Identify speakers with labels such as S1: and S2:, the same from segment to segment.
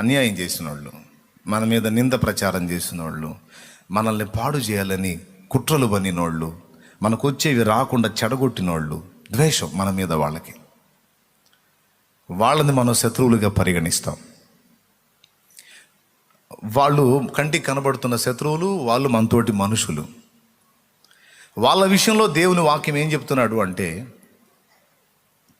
S1: అన్యాయం చేసిన వాళ్ళు మన మీద నింద ప్రచారం చేసిన వాళ్ళు మనల్ని పాడు చేయాలని కుట్రలు పనినోళ్ళు మనకు వచ్చేవి రాకుండా చెడగొట్టినోళ్ళు ద్వేషం మన మీద వాళ్ళకి. వాళ్ళని మనం శత్రువులుగా పరిగణిస్తాం. వాళ్ళు కంటికి కనబడుతున్న శత్రువులు వాళ్ళు మనతోటి మనుషులు. వాళ్ళ విషయంలో దేవుని వాక్యం ఏం చెప్తున్నాడు అంటే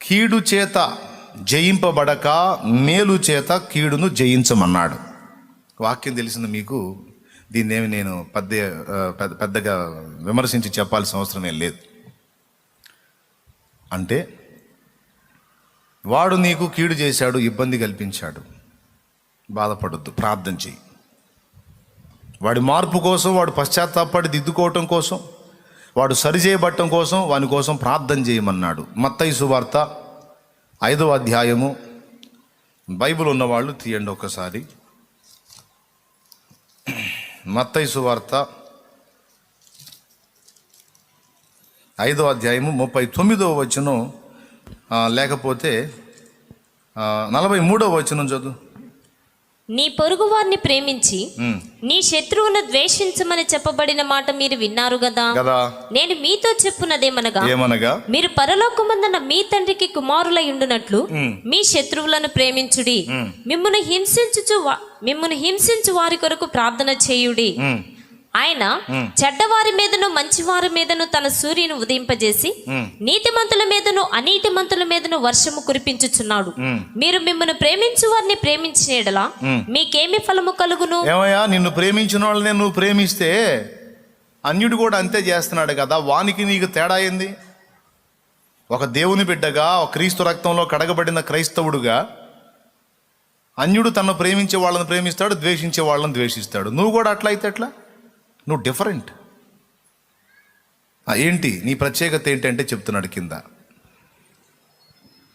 S1: కీడు చేత జయింపబడక మేలు చేత కీడును జయించమన్నాడు. వాక్యం తెలిసింది మీకు. దీన్నేమి నేను పెద్ద పెద్ద పెద్దగా విమర్శించి చెప్పాల్సిన అవసరం ఏం లేదు. అంటే వాడు నీకు కీడు చేశాడు ఇబ్బంది కల్పించాడు. బాధపడొద్దు ప్రార్థన చెయ్యి. వాడి మార్పు కోసం వాడు పశ్చాత్తాపడి దిద్దుకోవటం కోసం వాడు సరిచేయబట్టం కోసం వాని కోసం ప్రార్థన చేయమన్నాడు. మత్తయి సువార్త ఐదవ అధ్యాయము. బైబిల్ ఉన్నవాళ్ళు తీయండి ఒక్కసారి. మత్తైసు వార్త ఐదవ అధ్యాయము ముప్పై తొమ్మిదవ వచనం లేకపోతే నలభై మూడవ వచనం చదువు.
S2: నీ పొరుగు వారిని ప్రేమించి నీ శత్రువును ద్వేషించమని చెప్పబడిన మాట మీరు విన్నారు కదా? నేను మీతో చెప్పున్నదేమనగా
S1: ఏమనగా?
S2: మీరు పరలోకమందున మీ తండ్రికి కుమారులై ఉండునట్లు. మీ శత్రువులను ప్రేమించుడి.
S1: ఉమ్.
S2: మిమ్మును హింసించుచు మిమ్మును హింసించు వారి కొరకు ప్రార్థన చేయుడి. ఆయన చెడ్డవారి మీదను మంచివారి మీదను తన సూర్యుని ఉదయింపజేసి. నీతిమంతుల మీదను అనీతిమంతుల మీదను వర్షము కురిపించుచున్నాడు. మీరు మిమ్మల్ని ప్రేమించు వారిని ప్రేమించిన ఎడల మీకేమి ఫలము కలుగును?
S1: ఏమయ్యా నిన్ను ప్రేమించిన వాళ్ళని నువ్వు ప్రేమిస్తే అన్యుడు కూడా అంతే చేస్తున్నాడు కదా వానికి నీకు తేడా ఏంది? ఒక దేవుని బిడ్డగా ఒక క్రీస్తు రక్తంలో కడగబడిన క్రైస్తవుడుగా అన్యుడు తను ప్రేమించే వాళ్ళని ప్రేమిస్తాడు ద్వేషించే వాళ్ళని ద్వేషిస్తాడు. నువ్వు కూడా అట్లా అయితే ఎట్లా? నువ్వు డిఫరెంట్ ఏంటి? నీ ప్రత్యేకత ఏంటంటే చెప్తున్నాడు కింద.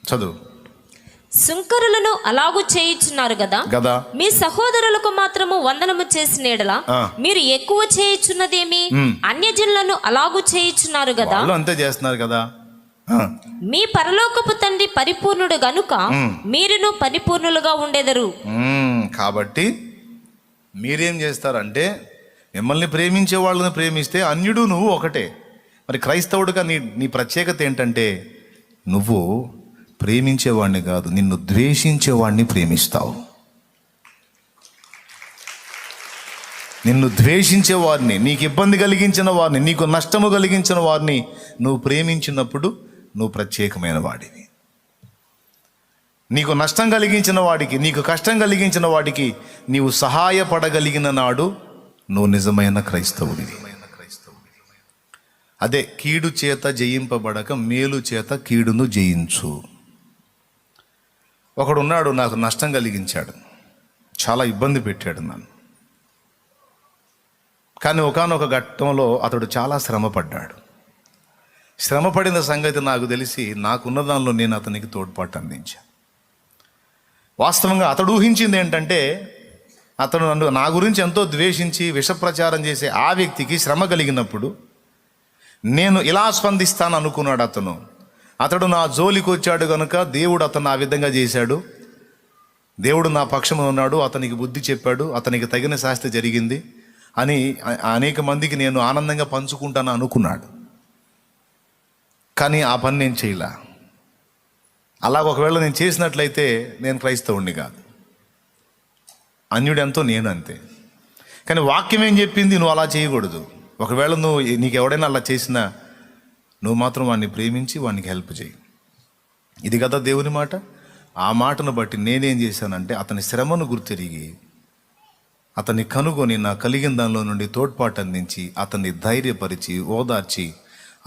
S1: చదువు.
S2: సుంకరులను అలాగు చేయుచున్నారు కదా
S1: గదా?
S2: మీ సహోదరులకు మాత్రము వందనము చేసిన ఎడల. మీరు ఎక్కువ చేయుచున్నదేమి? అన్యజనులను అలాగు చేయుచున్నారు కదా
S1: అంతే చేస్తున్నారు కదా.
S2: మీ పరలోకపు తండ్రి పరిపూర్ణుడు గనుక మీరును పరిపూర్ణులుగా ఉండెదరు.
S1: కాబట్టి మీరేం చేస్తారంటే మిమ్మల్ని ప్రేమించే వాళ్ళని ప్రేమిస్తే అన్యుడు నువ్వు ఒకటే. మరి క్రైస్తవుడిగా నీ నీ ప్రత్యేకత ఏంటంటే నువ్వు ప్రేమించేవాడిని కాదు నిన్ను ద్వేషించేవాడిని ప్రేమిస్తావు. నిన్ను ద్వేషించే వారిని నీకు ఇబ్బంది కలిగించిన వారిని నీకు నష్టము కలిగించిన వారిని నువ్వు ప్రేమించినప్పుడు నువ్వు ప్రత్యేకమైన వాడివి. నీకు నష్టం కలిగించిన వాడికి నీకు కష్టం కలిగించిన వాడికి నీవు సహాయపడగలిగిన నాడు నువ్వు నిజమైన క్రైస్తవుడివి. అదే కీడు చేత జయింపబడక మేలు చేత కీడును జయించు. ఒకడున్నాడు నాకు నష్టం కలిగించాడు. చాలా ఇబ్బంది పెట్టాడు నన్ను. కానీ ఒకానొక ఘట్టంలో అతడు చాలా శ్రమపడ్డాడు. శ్రమపడిన సంగతి నాకు తెలిసి నాకున్న దానిలో నేను అతనికి తోడ్పాటు అందించాను వాస్తవంగా అతడు ఊహించింది ఏంటంటే అతను నన్ను నా గురించి ఎంతో ద్వేషించి విషప్రచారం చేసే ఆ వ్యక్తికి శ్రమ కలిగినప్పుడు నేను ఇలా స్పందిస్తాను అనుకున్నాడు అతను. అతడు నా జోలికి వచ్చాడు కనుక దేవుడు అతను ఆ విధంగా చేశాడు. దేవుడు నా పక్షంలో ఉన్నాడు అతనికి బుద్ధి చెప్పాడు అతనికి తగిన శాస్తి జరిగింది అని అనేక మందికి నేను ఆనందంగా పంచుకుంటాను అనుకున్నాడు. కానీ ఆ పని నేను చేయలే. అలా ఒకవేళ నేను చేసినట్లయితే నేను క్రైస్తవుణ్ణి కాదు. అన్యుడెంతో నేను అంతే కానీ వాక్యం ఏం చెప్పింది? నువ్వు అలా చేయకూడదు. ఒకవేళ నువ్వు నీకు ఎవడైనా అలా చేసినా నువ్వు మాత్రం వాడిని ప్రేమించి వాడికి హెల్ప్ చేయి. ఇది కదా దేవుని మాట. ఆ మాటను బట్టి నేనేం చేశానంటే అతని శ్రమను గుర్తిరిగి అతన్ని కనుగొని నా కలిగిన దానిలో నుండి తోడ్పాటు అందించి అతన్ని ధైర్యపరిచి ఓదార్చి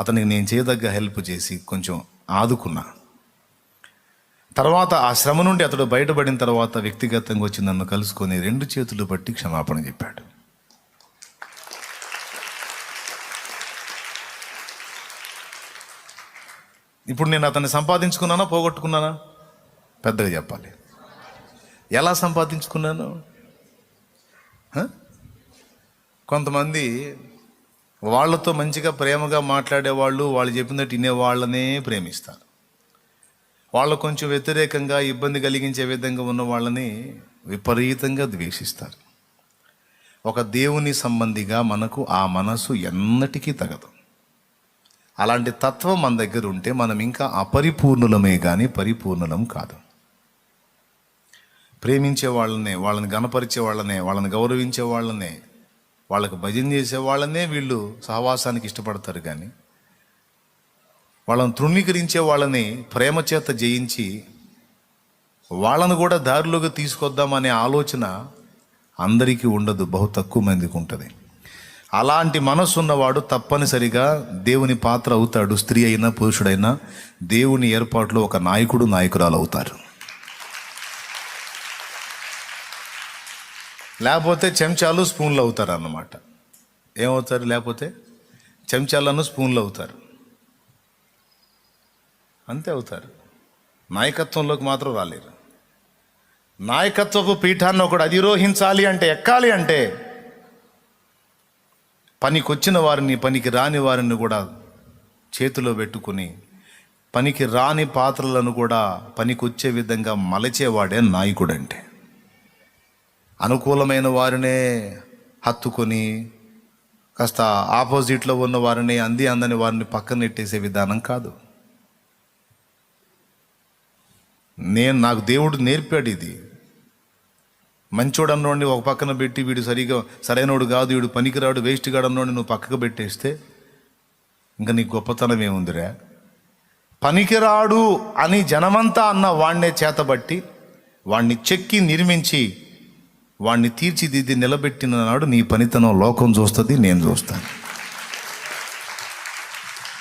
S1: అతనికి నేను చేయదగ్గ హెల్ప్ చేసి కొంచెం ఆదుకున్నా. తర్వాత ఆ శ్రమ నుండి అతడు బయటపడిన తర్వాత వ్యక్తిగతంగా వచ్చి నన్ను కలుసుకొని రెండు చేతులు పట్టి క్షమాపణ చెప్పాడు. ఇప్పుడు నేను అతన్ని సంపాదించుకున్నానా పోగొట్టుకున్నానా? పెద్దగా చెప్పాలి. ఎలా సంపాదించుకున్నాను? కొంతమంది వాళ్ళతో మంచిగా ప్రేమగా మాట్లాడేవాళ్ళు వాళ్ళు చెప్పినట్టు వినే వాళ్ళనే ప్రేమిస్తారు. వాళ్ళు కొంచెం వ్యతిరేకంగా ఇబ్బంది కలిగించే విధంగా ఉన్న వాళ్ళని విపరీతంగా ద్వేషిస్తారు. ఒక దేవుని సంబంధిగా మనకు ఆ మనసు ఎన్నటికీ తగదు. అలాంటి తత్వం మన దగ్గర ఉంటే మనం ఇంకా అపరిపూర్ణులమే కానీ పరిపూర్ణులం కాదు. ప్రేమించే వాళ్ళనే వాళ్ళని గణపరిచే వాళ్ళనే వాళ్ళని గౌరవించే వాళ్ళనే వాళ్ళకు భజన చేసే వాళ్ళనే వీళ్ళు సహవాసానికి ఇష్టపడతారు కానీ వాళ్ళని తృణీకరించే వాళ్ళని ప్రేమ చేత జయించి వాళ్ళను కూడా దారిలోకి తీసుకొద్దామనే ఆలోచన అందరికీ ఉండదు బహు తక్కువ మందికి ఉంటుంది. అలాంటి మనసు ఉన్నవాడు తప్పనిసరిగా దేవుని పాత్ర అవుతాడు స్త్రీ అయినా పురుషుడైనా దేవుని ఏర్పాటులో ఒక నాయకుడు నాయకురాలు అవుతారు. లేకపోతే చెంచాలు స్పూన్లు అవుతారు అన్నమాట ఏమవుతారు లేకపోతే? చెంచాలను స్పూన్లు అవుతారు. అంతే అవుతారు. నాయకత్వంలోకి మాత్రం రాలేరు. నాయకత్వపు పీఠాన్ని ఒకడు అధిరోహించాలి అంటే ఎక్కాలి అంటే పనికొచ్చిన వారిని పనికి రాని వారిని కూడా చేతిలో పెట్టుకుని పనికి రాని పాత్రలను కూడా పనికొచ్చే విధంగా మలచేవాడే నాయకుడు అంటే అనుకూలమైన వారినే హత్తుకొని కాస్త ఆపోజిట్లో ఉన్న వారిని అంది అందని వారిని పక్కనెట్టేసే విధానం కాదు. నేను నాకు దేవుడు నేర్పాడు ఇది. మంచోడు అన్నోడిని ఒక పక్కన పెట్టి వీడు సరిగా సరైనోడు కాదు వీడు పనికిరాడు వేస్ట్ గాడు అన్నోడిని నువ్వు పక్కకు పెట్టేస్తే ఇంకా నీ గొప్పతనం ఏముందిరా? పనికిరాడు అని జనమంతా అన్న వాణ్ణే చేతబట్టి వాణ్ణి చెక్కి నిర్మించి వాణ్ణి తీర్చిదిద్ది నిలబెట్టిన నాడు నీ పనితనం లోకం చూస్తుంది నేను చూస్తాను.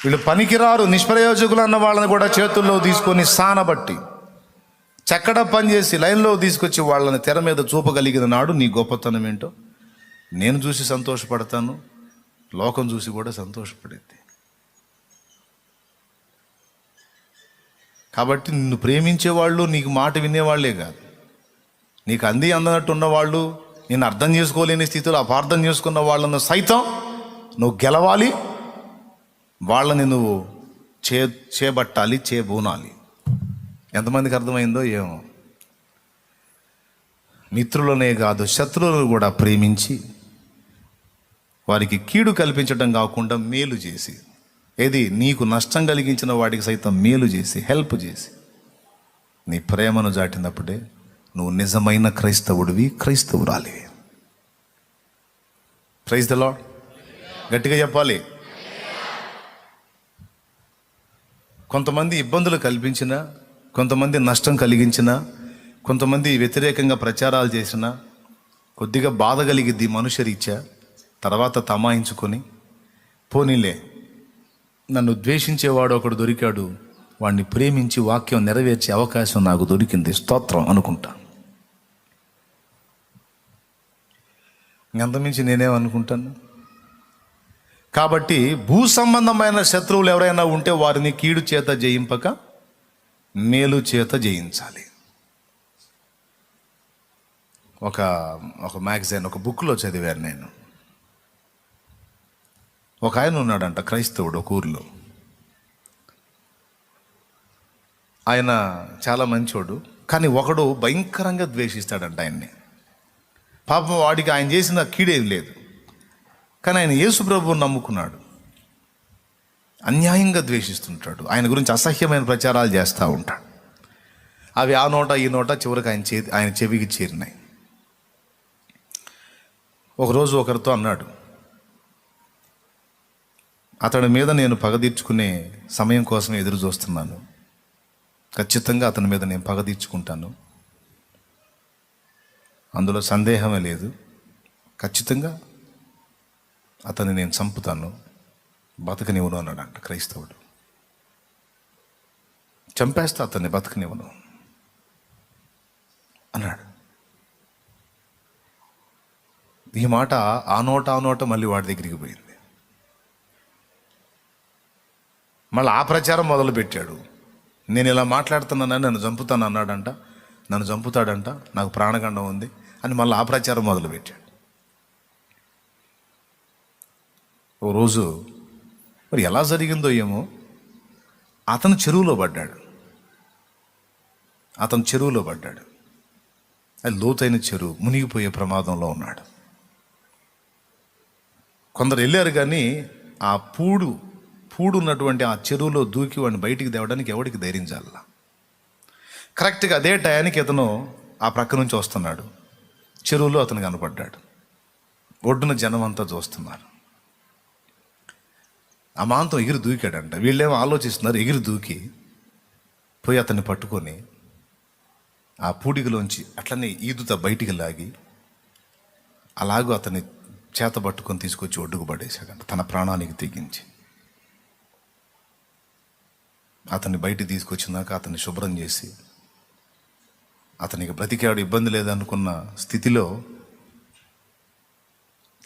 S1: వీళ్ళు పనికిరారు నిష్ప్రయోజకులు అన్న వాళ్ళని కూడా చేతుల్లో తీసుకొని సానబట్టి చక్కడ పనిచేసి లైన్లో తీసుకొచ్చి వాళ్ళని తెర మీద చూపగలిగిన నాడు నీ గొప్పతనం ఏంటో? నేను చూసి సంతోషపడతాను లోకం చూసి కూడా సంతోషపడేది. కాబట్టి నిన్ను ప్రేమించే వాళ్ళు నీకు మాట వినేవాళ్ళే కాదు. నీకు అంది అందనట్టు ఉన్నవాళ్ళు నేను అర్థం చేసుకోలేని స్థితిలో అపార్థం చేసుకున్న వాళ్ళను సైతం నువ్వు గెలవాలి. వాళ్ళని నువ్వు చే చేపట్టాలి చేబూనాలి. ఎంతమందికి అర్థమైందో ఏమో. మిత్రులనే కాదు శత్రువులను కూడా ప్రేమించి వారికి కీడు కల్పించడం కాకుండా మేలు చేసి ఏది నీకు నష్టం కలిగించిన వాడికి సైతం మేలు చేసి హెల్ప్ చేసి నీ ప్రేమను దాటినప్పుడే నువ్వు నిజమైన క్రైస్తవుడివి క్రైస్తవురాలివి. ప్రైజ్ ద లాడ్ గట్టిగా చెప్పాలి. కొంతమంది ఇబ్బందులు కల్పించిన కొంతమంది నష్టం కలిగించిన కొంతమంది వ్యతిరేకంగా ప్రచారాలు చేసిన కొద్దిగా బాధ కలిగిద్ది మనుషరీత్యా తర్వాత తమాయించుకొని పోనీలే నన్ను ద్వేషించేవాడు ఒకడు దొరికాడు వాడిని ప్రేమించి వాక్యం నెరవేర్చే అవకాశం నాకు దొరికింది స్తోత్రం అనుకుంటా. అంతమించి నేనేమనుకుంటాను కాబట్టి భూ సంబంధమైన శత్రువులు ఎవరైనా ఉంటే వారిని కీడు చేత జయింపక మేలు చేత జయించాలి. ఒక ఒక మ్యాగజైన్ ఒక బుక్లో చదివాను నేను. ఒక ఆయన ఉన్నాడంట క్రైస్తవుడు ఒక ఊర్లో. ఆయన చాలా మంచోడు కానీ ఒకడు భయంకరంగా ద్వేషిస్తాడంట ఆయన్ని. పాపం వాడికి ఆయన చేసిన కీడేం లేదు. కానీ ఆయన యేసు ప్రభువుని నమ్ముకున్నాడు. అన్యాయంగా ద్వేషిస్తుంటాడు. ఆయన గురించి అసహ్యమైన ప్రచారాలు చేస్తూ ఉంటాడు. అవి ఆ నోట ఈ నోట చివరికి ఆయన చే ఆయన చెవికి చేరినాయి. ఒకరోజు ఒకరితో అన్నాడు అతడి మీద నేను పగ తీర్చుకునే సమయం కోసం ఎదురు చూస్తున్నాను. ఖచ్చితంగా అతని మీద నేను పగ తీర్చుకుంటాను. అందులో సందేహమే లేదు. ఖచ్చితంగా అతన్ని నేను చంపుతాను. బతకనివ్వను అన్నాడంట క్రైస్తవుడు. చంపేస్తా అతన్ని బతకనివ్వను అన్నాడు. ఈ మాట ఆ నోట ఆ నోట మళ్ళీ వాడి దగ్గరికి పోయింది. మళ్ళీ ఆ ప్రచారం మొదలుపెట్టాడు. నేను ఇలా మాట్లాడుతున్నానని నన్ను చంపుతాను అన్నాడంట. నన్ను చంపుతాడంట. నాకు ప్రాణగండం ఉంది అని మళ్ళీ ఆ ప్రచారం మొదలుపెట్టాడు. ఓ రోజు మరి ఎలా జరిగిందో ఏమో అతను చెరువులో పడ్డాడు. అతను చెరువులో పడ్డాడు. అది లోతైన చెరువు మునిగిపోయే ప్రమాదంలో ఉన్నాడు. కొందరు వెళ్ళారు కానీ ఆ పూడు పూడు ఉన్నటువంటి ఆ చెరువులో దూకి వాడిని బయటికి తేవడానికి ఎవడికి ధైర్యం చాల కరెక్ట్గా అదే టయానికి అతను ఆ ప్రక్క నుంచి వస్తున్నాడు. చెరువులో అతను కనపడ్డాడు. ఒడ్డున జనం అంతా చూస్తున్నారు. ఆ మాంతం ఎగిరి దూకాడంట. వీళ్ళేమో ఆలోచిస్తున్నారు ఎగిరి దూకి. పోయి అతన్ని పట్టుకొని ఆ పూడికలోంచి అట్లనే ఈదుత బయటికి లాగి అలాగూ అతన్ని చేత పట్టుకొని తీసుకొచ్చి ఒడ్డుకు పడేశాడంట తన ప్రాణానికి తెగించి. అతన్ని బయటికి తీసుకొచ్చినాక అతన్ని శుభ్రం చేసి అతనికి బ్రతికాడు ఇబ్బంది లేదనుకున్న స్థితిలో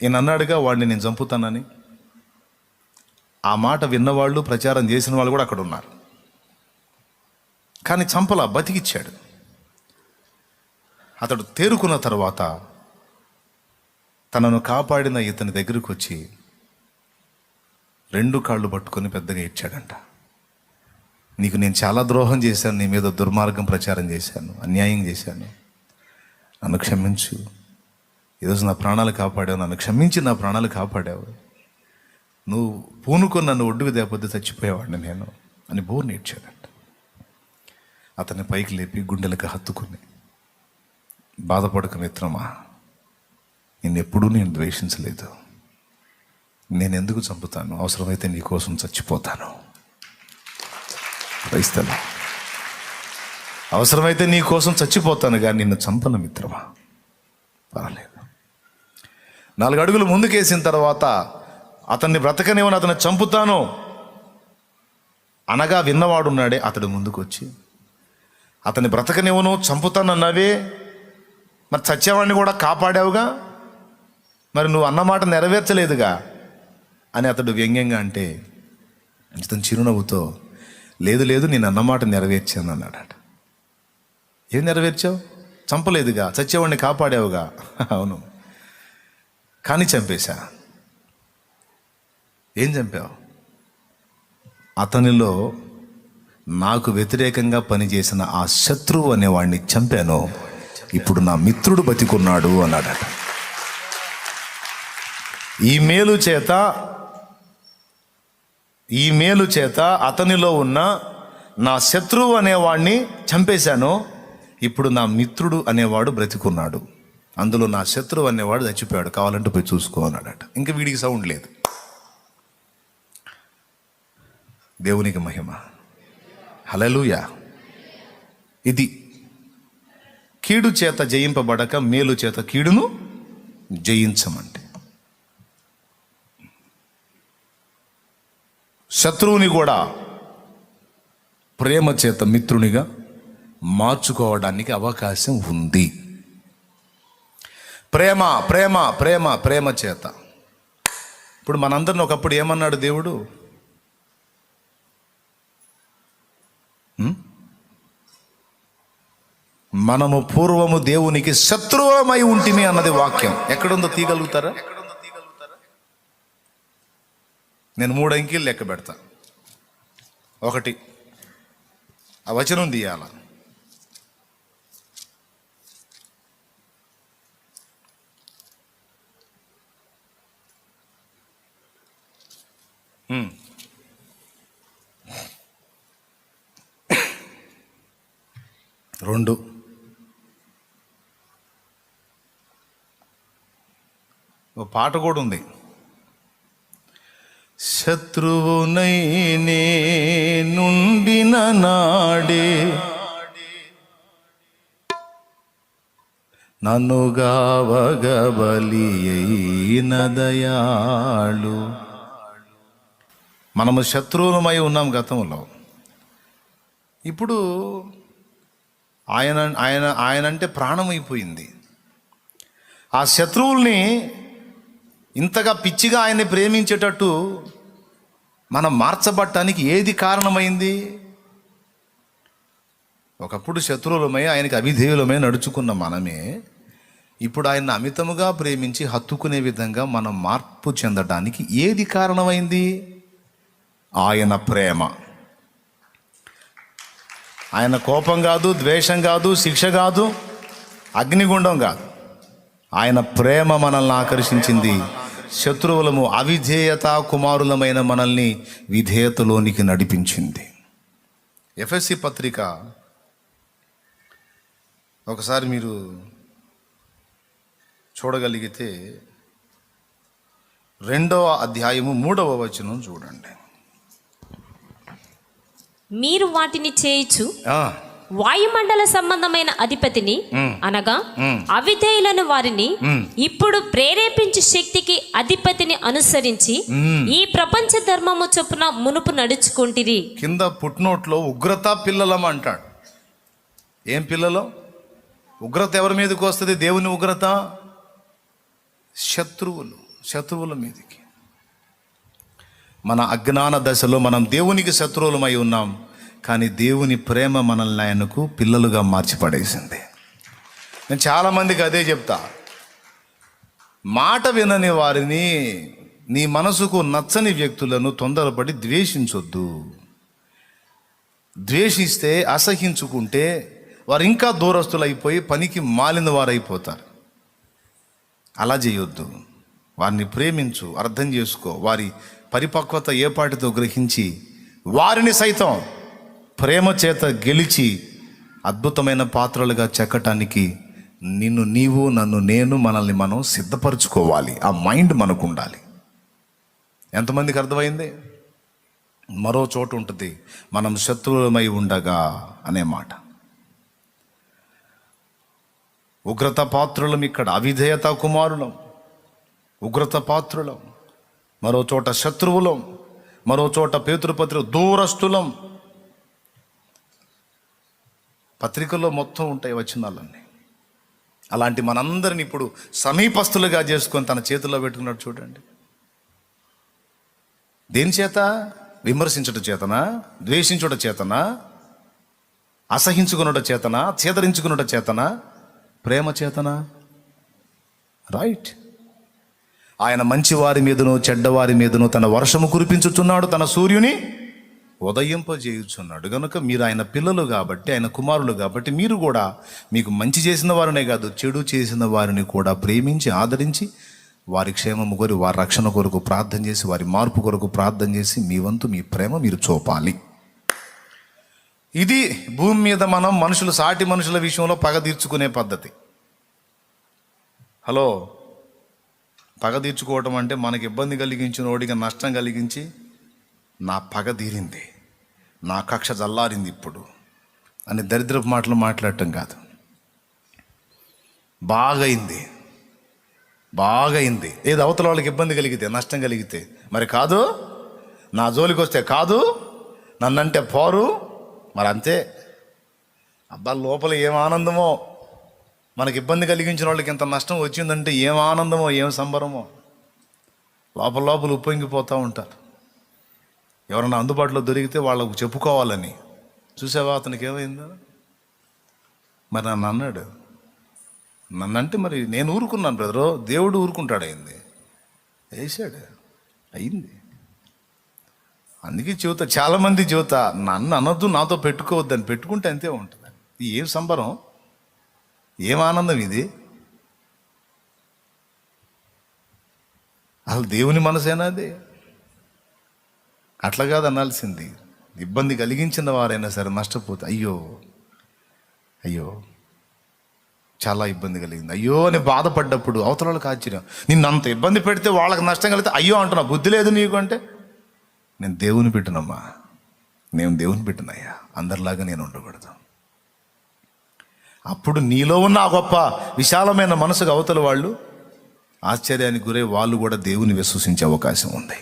S1: నేను అన్నాడుగా వాడిని నేను చంపుతానని ఆ మాట విన్నవాళ్ళు ప్రచారం చేసిన వాళ్ళు కూడా అక్కడ ఉన్నారు కానీ చంపల బతికిచ్చాడు. అతడు తేరుకున్న తర్వాత తనను కాపాడిన ఇతని దగ్గరకు వచ్చి రెండు కాళ్ళు పట్టుకొని పెద్దగా ఇచ్చాడంట నీకు నేను చాలా ద్రోహం చేశాను నీ మీద దుర్మార్గం ప్రచారం చేశాను అన్యాయం చేశాను. నన్ను క్షమించు. ఈరోజు నా ప్రాణాలు కాపాడావు నన్ను క్షమించి నా ప్రాణాలు కాపాడావు. నువ్వు పూనుకొని నన్ను ఒడ్డుకు దేపొద్దు చచ్చిపోయేవాడిని నేను అని బోర్ నేర్చాడంట. అతన్ని పైకి లేపి గుండెలకు హత్తుకుని బాధపడక మిత్రమా నిన్నెప్పుడూ నేను ద్వేషించలేదు. నేను ఎందుకు చంపుతాను? అవసరమైతే నీ కోసం చచ్చిపోతాను. క్రైస్తలు అవసరమైతే నీ కోసం చచ్చిపోతాను కానీ నిన్ను చంపను మిత్రమా? పర్వాలేదు. నాలుగు అడుగులు ముందుకేసిన తర్వాత అతన్ని బ్రతకనివని అతన్ని చంపుతాను. అనగా విన్నవాడున్నాడే అతడు ముందుకు వచ్చి అతన్ని బ్రతకనివ్వను చంపుతానన్నావే. మరి చచ్చేవాడిని కూడా కాపాడావుగా? మరి నువ్వు అన్నమాట నెరవేర్చలేదుగా? అని అతడు వ్యంగ్యంగా అంటే ఇతను చిరునవ్వుతో లేదు లేదు నేను అన్నమాట నెరవేర్చాను అన్నాడట ఏం నెరవేర్చావు? చంపలేదుగా చచ్చేవాడిని కాపాడావుగా? అవును. కానీ చంపేశా? ఏం చంపావు? అతనిలో నాకు వ్యతిరేకంగా పనిచేసిన ఆ శత్రువు అనేవాడిని చంపాను. ఇప్పుడు నా మిత్రుడు బతికున్నాడు అన్నాడట. ఈ మేలు చేత ఈ మేలు చేత అతనిలో ఉన్న నా శత్రువు అనేవాడిని చంపేశాను. ఇప్పుడు నా మిత్రుడు అనేవాడు బ్రతికున్నాడు. అందులో నా శత్రువు అనేవాడు చచ్చిపోయాడు. కావాలంటే పోయి చూసుకో అన్నాడట. ఇంకా వీడికి సౌండ్ లేదు. దేవునికి మహిమ. హలలుయ ఇది కీడు చేత జయింపబడక మేలు చేత కీడును జయించమంటే. శత్రువుని కూడా ప్రేమ చేత మిత్రునిగా మార్చుకోవడానికి అవకాశం ఉంది. ప్రేమ ప్రేమ ప్రేమ ప్రేమ చేత. ఇప్పుడు మనందరిని ఒకప్పుడు ఏమన్నాడు దేవుడు? మనము పూర్వము దేవునికి శత్రువులమై ఉంటిమి అన్నది వాక్యం. ఎక్కడుందో తీయగలుగుతారా? నేను మూడు అంకీలు లెక్క పెడతా. ఒకటి ఆ వచనం తీయాల? Hmm. రెండు. ఒక పాట కూడా ఉంది. శత్రువునై నే నుండిన నాడే నన్నుగావగబలి అయిన దయాళు. మనము శత్రువులమై ఉన్నాం గతంలో. ఇప్పుడు ఆయన ఆయన ఆయన అంటే ప్రాణం అయిపోయింది ఆ శత్రువుల్ని ఇంతగా పిచ్చిగా ఆయన్ని ప్రేమించేటట్టు మనం మార్చబట్టడానికి ఏది కారణమైంది? ఒకప్పుడు శత్రువులమై ఆయనకి అవిధేయులమై నడుచుకున్న మనమే ఇప్పుడు ఆయన అమితముగా ప్రేమించి హత్తుకునే విధంగా మనం మార్పు చెందడానికి ఏది కారణమైంది? ఆయన ప్రేమ. ఆయన కోపం కాదు ద్వేషం కాదు శిక్ష కాదు అగ్నిగుండం కాదు. ఆయన ప్రేమ మనల్ని ఆకర్షించింది. శత్రువులము అవిధేయత కుమారులమైన మనల్ని విధేయతలోనికి నడిపించింది. ఎఫ్ఎస్సి పత్రిక ఒకసారి మీరు చూడగలిగితే రెండవ అధ్యాయము మూడవ వచనం చూడండి.
S2: మీరు వాటిని చేయిచు వాయుమండల సంబంధమైన అధిపతిని అనగా అవిధేయులను వారిని ఇప్పుడు ప్రేరేపించు శక్తికి అధిపతిని అనుసరించి ఈ ప్రపంచ ధర్మము చొప్పున మునుపు నడుచుకుంటిరి.
S1: కింద పుట్నోట్లో ఉగ్రత పిల్లలం అంటాడు. ఏం పిల్లలు? ఉగ్రత ఎవరి మీదకి వస్తుంది? దేవుని ఉగ్రత? శత్రువులు శత్రువుల మీదకి. మన అజ్ఞాన దశలో మనం దేవునికి శత్రువులమై ఉన్నాం కానీ దేవుని ప్రేమ మనల్ని ఆయనకు పిల్లలుగా మార్చి పడేసింది నేను చాలామందికి అదే చెప్తా. మాట వినని వారిని నీ మనసుకు నచ్చని వ్యక్తులను తొందరపడి ద్వేషించొద్దు. ద్వేషిస్తే అసహించుకుంటే వారు ఇంకా దూరస్తులైపోయి పనికి మాలిన వారైపోతారు అలా చేయొద్దు. వారిని ప్రేమించు అర్థం చేసుకో. వారి పరిపక్వత ఏపాటితో గ్రహించి వారిని సైతం ప్రేమ చేత గెలిచి అద్భుతమైన పాత్రలుగా చెక్కటానికి నిన్ను నీవు నన్ను నేను మనల్ని మనం సిద్ధపరచుకోవాలి. ఆ మైండ్ మనకు ఉండాలి. ఎంతమందికి అర్థమైంది? మరో చోటు ఉంటుంది. మనం శత్రువులమై ఉండగా అనే మాట. ఉగ్రత పాత్రులం ఇక్కడ అవిధేయత కుమారులం. ఉగ్రత పాత్రులం మరో చోట శత్రువులం మరో చోట పేతృపత్రి దూరస్తులం పత్రికల్లో మొత్తం ఉంటాయి వచనాలన్నీ. అలాంటి మనందరిని ఇప్పుడు సమీపస్తులుగా చేసుకొని తన చేతుల్లో పెట్టుకున్నాడు చూడండి. దేని చేత? విమర్శించుట చేతనా? ద్వేషించుట చేతనా? అసహించుకునుట చేతనా? చేదరించుకునుట చేతనా? ప్రేమ చేతనా? రైట్. ఆయన మంచివారి మీదను చెడ్డవారి మీదను తన వర్షము కురిపించుచున్నాడు తన సూర్యుని ఉదయింపజేయుచున్నాడు. కనుక మీరు ఆయన పిల్లలు కాబట్టి ఆయన కుమారులు కాబట్టి మీరు కూడా మీకు మంచి చేసిన వారినే కాదు చెడు చేసిన వారిని కూడా ప్రేమించి ఆదరించి వారి క్షేమము కోరి వారి రక్షణ కొరకు ప్రార్థన చేసి వారి మార్పు కొరకు ప్రార్థన చేసి మీ వంతు మీ ప్రేమ మీరు చూపాలి. ఇది భూమి మీద మనం మనుషులు సాటి మనుషుల విషయంలో పగ తీర్చుకునే పద్ధతి. హలో? పగ తీర్చుకోవటం అంటే మనకి ఇబ్బంది కలిగించిన ఓడిగా నష్టం కలిగించి నా పగ తీరింది. నా కక్ష జల్లారింది ఇప్పుడు అని దరిద్రపు మాటలు మాట్లాడటం కాదు. బాగైంది. బాగైంది. ఏది అవతల వాళ్ళకి ఇబ్బంది కలిగితే నష్టం కలిగితే. మరి కాదు? నా జోలికి వస్తే కాదు? నన్నంటే పోరు? మరి అంతే. అబ్బా లోపల ఏం ఆనందమో? మనకి ఇబ్బంది కలిగించిన వాళ్ళకి ఇంత నష్టం వచ్చిందంటే ఏం ఆనందమో ఏం సంబరమో. లోపల లోపల ఉప్పొంగిపోతూ ఉంటారు. ఎవరైనా అందుబాటులో దొరికితే వాళ్ళకు చెప్పుకోవాలని. చూసావా అతనికి ఏమైందో? మరి నన్ను అన్నాడు. నన్నంటే అంటే మరి నేను ఊరుకున్నాను బ్రదరు. దేవుడు ఊరుకుంటాడు అయింది. వేసాడు. అయింది. అందుకే చెబుతా చాలామంది చెబుతా నన్ను అనొద్దు నాతో పెట్టుకోవద్దని పెట్టుకుంటే అంతే ఉంటుంది. ఏం సంబరం? ఏం ఆనందం ఇది? అసలు దేవుని మనసేనా అది? అట్లా కాదు అనాల్సింది. ఇబ్బంది కలిగించిన వారైనా సరే నష్టపోతే అయ్యో అయ్యో చాలా ఇబ్బంది కలిగింది. అయ్యో అని బాధపడ్డప్పుడు అవతల ఆశ్చర్యం. నిన్ను అంత ఇబ్బంది పెడితే వాళ్ళకి నష్టం కలిగితే అయ్యో అంటున్నా బుద్ధి లేదు నీకు అంటే? నేను దేవుని పెట్టినమ్మా. నేను దేవుని పెట్టినయ్యా. అందరిలాగా నేను ఉండకూడదు. అప్పుడు నీలో ఉన్న ఆ గొప్ప విశాలమైన మనసుకు అవతల వాళ్ళు ఆశ్చర్యానికి గురై వాళ్ళు కూడా దేవుని విశ్వసించే అవకాశం ఉంది.